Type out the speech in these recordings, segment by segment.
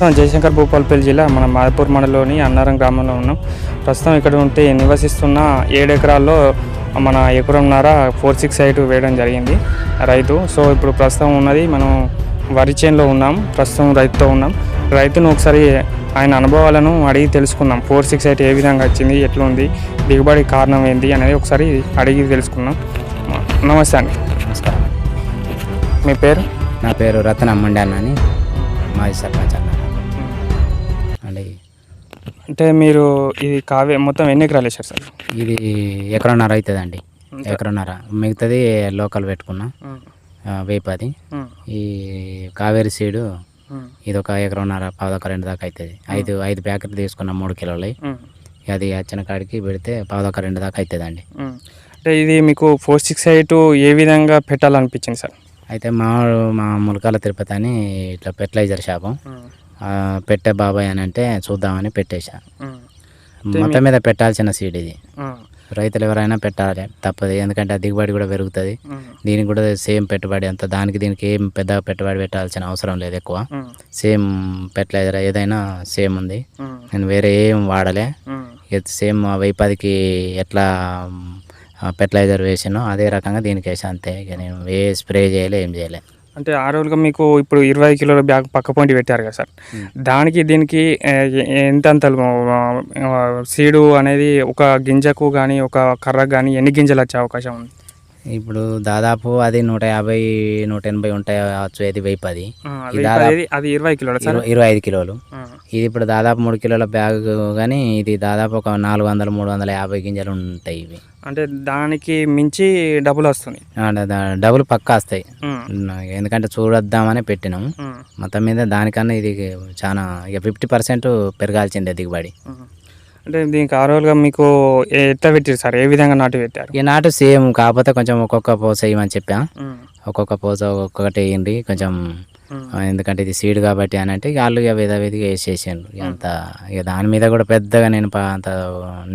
జయశంకర్ భూపాలపల్లి జిల్లా మన మాదపూర్ మండలంలోని అన్నారం గ్రామంలో ఉన్నాం. ప్రస్తుతం ఇక్కడ ఉంటే నివసిస్తున్న ఏడు ఎకరాల్లో మన ఎకరంన్నర ఫోర్ సిక్స్ ఎయిట్ వేయడం జరిగింది రైతు. సో ఇప్పుడు ప్రస్తుతం ఉన్నది మనం వరి చేనులో ఉన్నాం ప్రస్తుతం రైతుతో ఉన్నాం. రైతును ఒకసారి ఆయన అనుభవాలను అడిగి తెలుసుకుందాం. ఫోర్ సిక్స్ ఎయిట్ ఏ విధంగా వచ్చింది ఎట్లుంది దిగుబడి కారణం ఏంటి అనేది ఒకసారి అడిగి తెలుసుకుందాం. నమస్తే అండి. నమస్కారం. మీ పేరు? నా పేరు రతన మండాన్ అని మాజీ సర్పంచ్ అన్న. అంటే మీరు ఇది కావ్య మొత్తం ఎన్ని ఎకరాలు వేశారు సార్? ఇది ఎకరన్నర అవుతుందండి. ఎకరన్నర. మిగతాది లోకల్ పెట్టుకున్నా. వేపది. ఈ కావేరి సీడు ఇది ఒక ఎకరన్నర పాదొక రెండు దాకా అవుతుంది. ఐదు ఐదు ప్యాకెట్లు తీసుకున్న మూడు కిలోలు అది వచ్చిన కాడికి పెడితే పాదొక రెండు దాకా అవుతుందండి. అంటే ఇది మీకు ఫోర్ సిక్స్ ఎయిట్ ఏ విధంగా పెట్టాలనిపించింది సార్? అయితే మా మా ములకాల తిరుపతి అని ఇట్లా ఫెర్టిలైజర్ షాపు. పెట్టే బాబాయ్ అని అంటే చూద్దామని పెట్టేశా. మొత్తం మీద పెట్టాల్సిన సీడ్ ఇది. రైతులు ఎవరైనా పెట్టాలి తప్పదు. ఎందుకంటే ఆ దిగుబడి కూడా పెరుగుతుంది. దీనికి కూడా సేమ్ పెట్టుబడి అంత దానికి దీనికి ఏం పెద్ద పెట్టుబడి పెట్టాల్సిన అవసరం లేదు ఎక్కువ. సేమ్ ఫెర్టిలైజర్ ఏదైనా సేమ్ ఉంది. నేను వేరే ఏం వాడలే. సేమ్ వైపదికి ఎట్లా ఫెర్టిలైజర్ వేసానో అదే రకంగా దీనికి వేసా అంతే. ఇక నేను ఏ స్ప్రే చేయలే ఏం చేయలే. అంటే ఆ రోజుగా మీకు ఇప్పుడు ఇరవై కిలోల బ్యాగ్ పక్క పాయింట్ పెట్టారు కదా సార్. దానికి దీనికి ఏ- ఎంత అంత సీడు అనేది ఒక గింజకు కానీ ఒక కర్రకు కానీ ఎన్ని గింజలు వచ్చే అవకాశం ఉంది? ఇప్పుడు దాదాపు అది నూట యాభై నూట ఎనభై ఉంటాయి కావచ్చు ఇది వైపది ఆ, అది అది- అది ఇరవై కిలోల సార్? ఇరవై ఐదు కిలోలు. ఇది ఇప్పుడు దాదాపు మూడు కిలోల బ్యాగ్ కానీ ఇది దాదాపు ఒక నాలుగు వందలు మూడు వందల యాభై గింజలు ఉంటాయి ఇవి. అంటే దానికి మించి డబ్బులు వస్తుంది డబ్బులు పక్కా వస్తాయి. ఎందుకంటే చూడొద్దామని పెట్టినాం. మొత్తం మీద దానికన్నా ఇది చాలా ఇక ఫిఫ్టీ పర్సెంట్ పెరగాల్సిందే దిగుబడి. అంటే దీనికి ఆ రోజుగా మీకు ఎట్లా పెట్టారు సార్? ఏ విధంగా నాటు పెట్టారు? ఈ నాటు సేమ్ కాకపోతే కొంచెం ఒక్కొక్క పోస చెప్పా. ఉమ్, ఒక్కొక్క పోస ఒక్కొక్కటి వేయండి కొంచెం ఎందుకంటే ఇది సీడ్ కాబట్టి అని అంటే వాళ్ళు ఇక విధ విధిగా వేసేసాను అంత ఇక దాని మీద కూడా పెద్దగా నేను అంత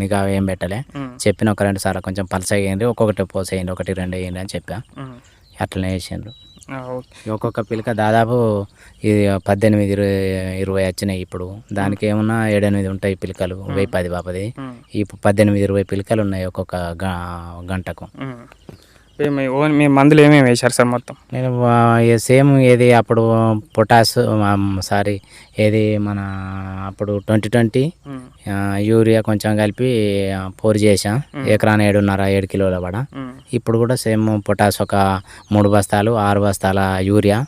నిఘా ఏం పెట్టలే. చెప్పిన ఒక రెండు సార్లు కొంచెం పలస వేయండి ఒక్కొక్కటి పోస వేయండి ఒకటి రెండు వేయండి అని చెప్పా. అట్లనే ఇక ఒక్కొక్క పిలక దాదాపు ఇది పద్దెనిమిది ఇరవై ఇరవై వచ్చినాయి ఇప్పుడు. దానికి ఏమన్నా ఏడెనిమిది ఉంటాయి పిలకలు వెయ్యి పది బాపది. ఈ పద్దెనిమిది ఇరవై పిలకలు ఉన్నాయి ఒక్కొక్క గంటకు. మీ ఓన్ మీ మందులు ఏమేమి వేశారు సార్ మొత్తం? నేను సేమ్ ఏది అప్పుడు పొటాస్ సారీ ఏది మన అప్పుడు ట్వంటీ ట్వంటీ యూరియా కొంచెం కలిపి పోరు చేసా ఎకరాన ఏడున్నర ఏడు కిలోల పడ ఇప్పుడు కూడా సేమ్ పొటాస్ ఒక మూడు బస్తాలు ఆరు బస్తాల యూరియా.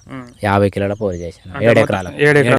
యాభై కిలోల పోరు చేశాను. ఏడు ఎకరాలు